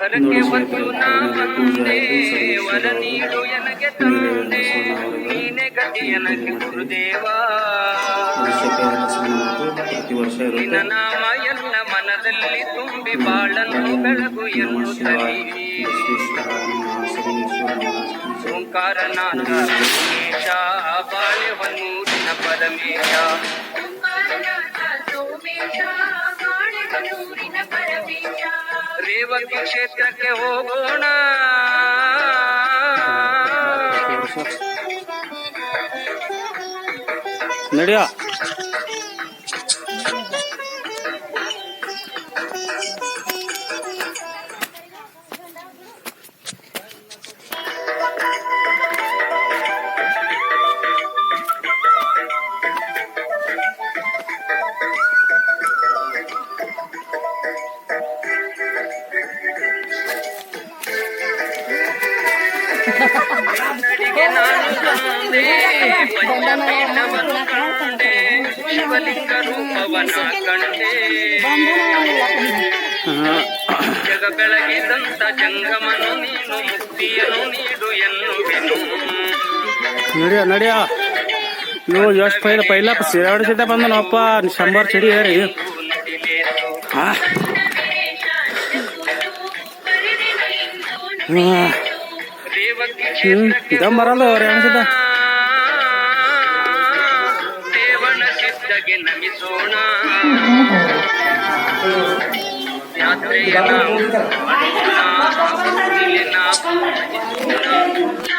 ಹರಕೆ ಒಂದು ನಾ ಬಂದೆ ವರ ನೀಡು ಎನಗೆ ತಂದೆ. ನೀನೆ ಗತಿ ಎನಗೆ ಗುರುದೇವಾ. ನಿನ್ನ ನಾಮ ಎಲ್ಲ ಮನದಲ್ಲಿ ತುಂಬಿ ಬಾಳನ್ನು ಬೆಳಗು ಎನ್ನುತ್ತಲಿ. ಓಂಕಾರನಾಥ ಬಾಳೆ ಹೊನ್ನೂರಿನ ಪರಮೇಶ रेवती क्षेत्र के हो गुण। मीडिया ಜಗ ಬೆಳಗಿದಂತ ಜಂಗಮನು ನೀನು ಮುಕ್ತಿಯನ್ನು ನೀಡು ಎನ್ನುವೆನು ನಡಿಯ ನಡಿಯ ಇವು ಎಷ್ಟು ಪೈಲ ಪೈಲ ಎರಡು ಸೀಟ ಬಂದನಪ್ಪ ಶಂಬರ್ ಚಡಿ ಏರಿ ನಿಂತಿಲೇತು. ಹಾ ಬರೆದೆ ರೇವತಿ ಹ್ಮ್ ಕ್ಷೇತ್ರಕ್ಕೆ ದಮ್ ಬರಲ್ಲ ಅವ್ರು ಎರಡು ಸೀಟ ದೇವನ ಸಿದ್ಧಗೆ ನಮಿಸೋಣ ಯಾತ್ರೆಯ ನಾವು ಮಾಡೋಣ, ಇಲ್ಲಿನ ಪೂಜಿಸೋಣ.